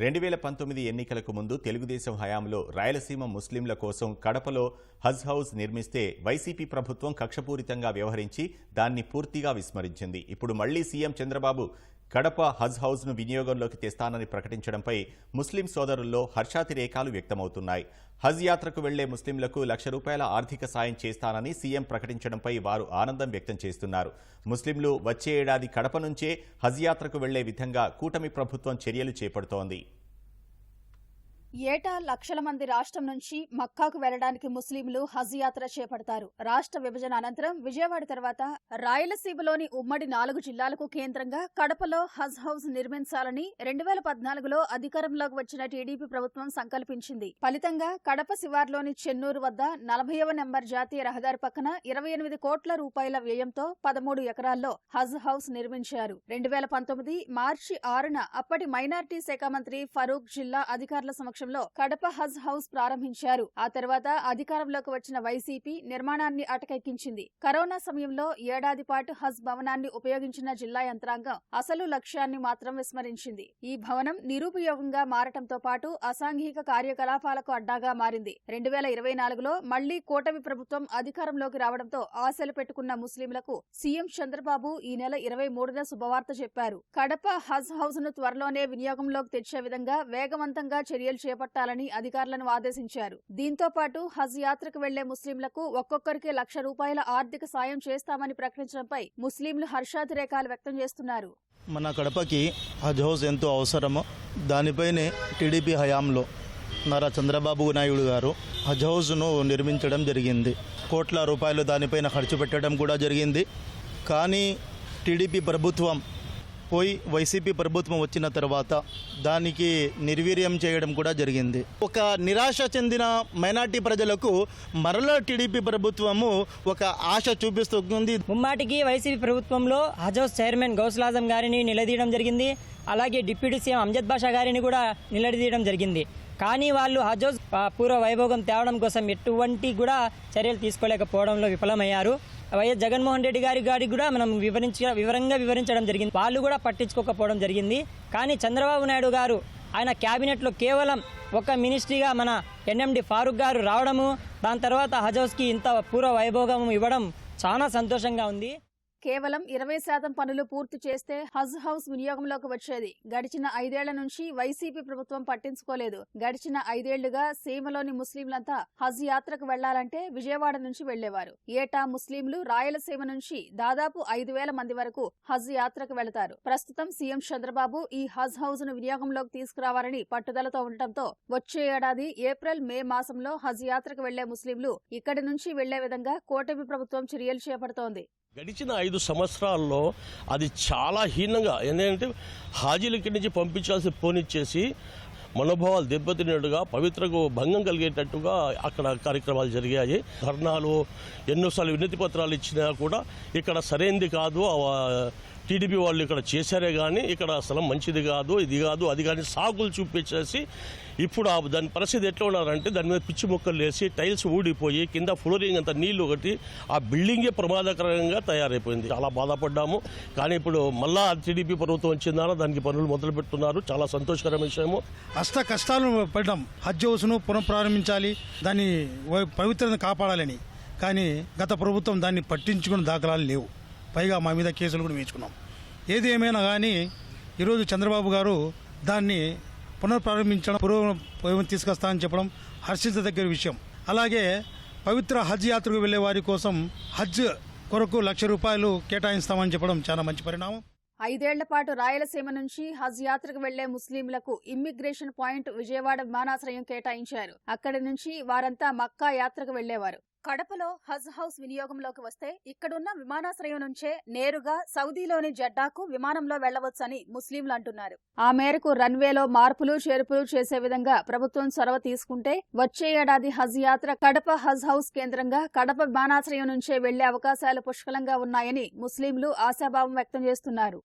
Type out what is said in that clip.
రెండు వేల పంతొమ్మిది ఎన్నికలకు ముందు తెలుగుదేశం హయాంలో రాయలసీమ ముస్లింల కోసం కడపలో హజ్ హౌస్ నిర్మిస్తే వైసీపీ ప్రభుత్వం కక్షపూరితంగా వ్యవహరించి దాన్ని పూర్తిగా విస్మరించింది. ఇప్పుడు మళ్ళీ సీఎం చంద్రబాబు కడప హజ్ హౌజ్ను వినియోగంలోకి తెస్తానని ప్రకటించడంపై ముస్లిం సోదరుల్లో హర్షాతిరేకాలు వ్యక్తమవుతున్నాయి. హజ్ యాత్రకు వెళ్ళే ముస్లింలకు లక్ష రూపాయల ఆర్థిక సాయం చేస్తానని సీఎం ప్రకటించడంపై వారు ఆనందం వ్యక్తం చేస్తున్నారు. ముస్లింలు వచ్చే ఏడాది కడప నుంచే హజ్ యాత్రకు వెళ్ళే విధంగా కూటమి ప్రభుత్వం చర్యలు చేపడుతోంది. ఏటా లక్షల మంది రాష్ట్రం నుంచి మక్కాకు వెళ్ళడానికి ముస్లింలు హజ్ యాత్ర చేపడతారు. రాష్ట్ర విభజన అనంతరం విజయవాడ తర్వాత రాయలసీమలోని ఉమ్మడి నాలుగు జిల్లాలకు కేంద్రంగా కడపలో హజ్ హౌస్ నిర్మించాలని రెండు వేల పద్నాలుగులో అధికారంలోకి వచ్చిన టీడీపీ ప్రభుత్వం సంకల్పించింది. ఫలితంగా కడప శివార్లోని చెన్నూరు వద్ద నలభైవ నెంబర్ జాతీయ రహదారి పక్కన ఇరవై ఎనిమిది కోట్ల రూపాయల వ్యయంతో పదమూడు ఎకరాల్లో హజ్ హౌస్ నిర్మించారు. రెండు వేల పంతొమ్మిది మార్చి ఆరున అప్పటి మైనార్టీ శాఖ మంత్రి ఫరూక్ జిల్లా అధికారుల సమక్షంలో కడప హజ్ హౌస్ ప్రారంభించారు. ఆ తర్వాత అధికారంలోకి వచ్చిన వైసీపీ నిర్మాణాన్ని అటకెక్కించింది. కరోనా సమయంలో ఏడాది పాటు హజ్ భవనాన్ని ఉపయోగించిన జిల్లా యంత్రాంగం అసలు లక్ష్యాన్ని మాత్రం విస్మరించింది. ఈ భవనం నిరుపయోగంగా మారటంతో పాటు అసాంఘిక కార్యకలాపాలకు అడ్డాగా మారింది. రెండు వేల ఇరవై నాలుగులో మళ్ళీ కూటమి ప్రభుత్వం అధికారంలోకి రావడంతో ఆశలు పెట్టుకున్న ముస్లింలకు సీఎం చంద్రబాబు ఈ నెల ఇరవై మూడున శుభవార్త చెప్పారు. కడప హజ్ హౌస్ను త్వరలోనే వినియోగంలోకి తెచ్చే విధంగా వేగవంతంగా చర్యలు చేపట్టాలని అధికారులను ఆదేశించారు. దీంతో పాటు హజ్ యాత్రకు వెళ్ళే ముస్లింలకు ఒక్కొక్కరికి లక్ష రూపాయల ఆర్థిక సాయం చేస్తామని ప్రకటించడంపై ముస్లింలు హర్షాతిరేకాలు వ్యక్తం చేస్తున్నారు. మన కడపకి హజ్ హౌస్ ఎంతో అవసరమో దానిపైనే టీడీపీ హయాంలో నారా చంద్రబాబు నాయుడు గారు హజ్ హౌస్ను నిర్మించడం జరిగింది. కోట్ల రూపాయలు దానిపైన ఖర్చు పెట్టడం కూడా జరిగింది. కానీ టీడీపీ ప్రభుత్వం పోయి వైసీపీ ప్రభుత్వం వచ్చిన తర్వాత దానికి నిర్వీర్యం చేయడం కూడా జరిగింది. ఒక నిరాశ చెందిన మైనార్టీ ప్రజలకు మరలా టీడీపీ ప్రభుత్వము ఒక ఆశ చూపిస్తుంది ముమ్మాటికి వైసీపీ ప్రభుత్వంలో హజౌస్ చైర్మన్ గౌస్లాజం గారిని నిలదీయడం జరిగింది. అలాగే డిప్యూటీ సీఎం అంజద్ బాషా గారిని కూడా నిలదీయడం జరిగింది. కానీ వాళ్ళు హజోస్ పూర్వ వైభోగం తేవడం కోసం ఎటువంటి కూడా చర్యలు తీసుకోలేకపోవడంలో విఫలమయ్యారు. వైఎస్ జగన్మోహన్ రెడ్డి గారి గారికి కూడా మనం వివరించ వివరంగా వివరించడం జరిగింది. వాళ్ళు కూడా పట్టించుకోకపోవడం జరిగింది. కానీ చంద్రబాబు నాయుడు గారు ఆయన క్యాబినెట్లో కేవలం ఒక మినిస్ట్రీగా మన ఎన్ఎండి ఫారూక్ గారు రావడము దాని తర్వాత హజౌస్కి ఇంత పూర్వ వైభోగం ఇవ్వడం చాలా సంతోషంగా ఉంది. కేవలం ఇరవై శాతం పనులు పూర్తి చేస్తే హజ్ హౌస్ వినియోగంలోకి వచ్చేది. గడిచిన ఐదేళ్ళ నుంచి వైసీపీ ప్రభుత్వం పట్టించుకోలేదు. గడిచిన ఐదేళ్ళుగా సీమలోని ముస్లింలంతా హజ్ యాత్రకు వెళ్ళాలంటే విజయవాడ నుంచి వెళ్ళేవారు. ఏటా ముస్లింలు రాయలసీమ నుంచి దాదాపు ఐదు వేల మంది వరకు హజ్ యాత్రకు వెళతారు. ప్రస్తుతం సీఎం చంద్రబాబు ఈ హజ్ హౌస్ను వినియోగంలోకి తీసుకురావాలని పట్టుదలతో ఉండటంతో వచ్చే ఏడాది ఏప్రిల్ మే మాసంలో హజ్ యాత్రకు వెళ్ళే ముస్లింలు ఇక్కడి నుంచి వెళ్ళే విధంగా కూటమి ప్రభుత్వం చర్యలు చేపడుతోంది. గడిచిన ఐదు సంవత్సరాల్లో అది చాలా హీనంగా ఎందుకంటే హాజీల ఇక్కడి నుంచి పంపించాల్సి పోనిచ్చేసి మనోభావాలు దెబ్బతిన్నట్టుగా పవిత్రకు భంగం కలిగేటట్టుగా అక్కడ కార్యక్రమాలు జరిగాయి. ధర్నాలు ఎన్నోసార్లు వినతి పత్రాలు ఇచ్చినా కూడా ఇక్కడ సరైనది కాదు. టీడీపీ వాళ్ళు ఇక్కడ చేశారే కానీ ఇక్కడ అసలు మంచిది కాదు ఇది కాదు అది కానీ సాకులు చూపించేసి ఇప్పుడు ఆ దాని పరిస్థితి ఎట్లా ఉన్నారంటే దాని మీద పిచ్చి మొక్కలు వేసి టైల్స్ ఊడిపోయి కింద ఫ్లోరింగ్ అంత నీళ్ళు ఒకటి ఆ బిల్డింగే ప్రమాదకరంగా తయారైపోయింది. చాలా బాధపడ్డాము. కానీ ఇప్పుడు మళ్ళా టీడీపీ ప్రభుత్వం వచ్చిందా దానికి పనులు మొదలు పెడుతున్నారు చాలా సంతోషకరమైన విషయము. అష్ట కష్టాలను పడ్డాం. హజ్ హౌస్ను పునఃప్రారంభించాలి దాన్ని పవిత్రతను కాపాడాలని. కానీ గత ప్రభుత్వం దాన్ని పట్టించుకున్న దాఖలాలు లేవు. పైగా మా మీద కేసులు కూడా వేయించుకున్నాం. ఏది ఏమైనా కానీ ఈరోజు చంద్రబాబు గారు దాన్ని పునఃప్రారంభించడం పురోగమనం తీసుకొస్తా అని చెప్పడం హర్షించదగ్గర విషయం. అలాగే పవిత్ర హజ్ యాత్రకు వెళ్ళే వారి కోసం హజ్ కొరకు లక్ష రూపాయలు కేటాయిస్తామని చెప్పడం చాలా మంచి పరిణామం. ఐదేళ్ళ పాటు రాయలసీమ నుంచి హజ్ యాత్రకు వెళ్ళే ముస్లింలకు ఇమ్మిగ్రేషన్ పాయింట్ విజయవాడ విమానాశ్రయం కేటాయించారు. అక్కడి నుంచి వారంతా మక్కా యాత్రకు వెళ్ళేవారు కడపలో హజ్ హౌస్ వినియోగంలోకి వస్తే ఇక్కడున్న విమానాశ్రయం నుంచే నేరుగా సౌదీలోని జడ్డాకు విమానంలో వెళ్ళవచ్చని ముస్లింలు అంటున్నారు. ఆ మేరకు రన్వేలో మార్పులు చేర్పులు చేసే విధంగా ప్రభుత్వం చొరవ తీసుకుంటే వచ్చే ఏడాది హజ్ యాత్ర కడప హజ్ హౌస్ కేంద్రంగా కడప విమానాశ్రయం నుంచే వెళ్ళే అవకాశాలు పుష్కలంగా ఉన్నాయని ముస్లింలు ఆశాభావం వ్యక్తం చేస్తున్నారు.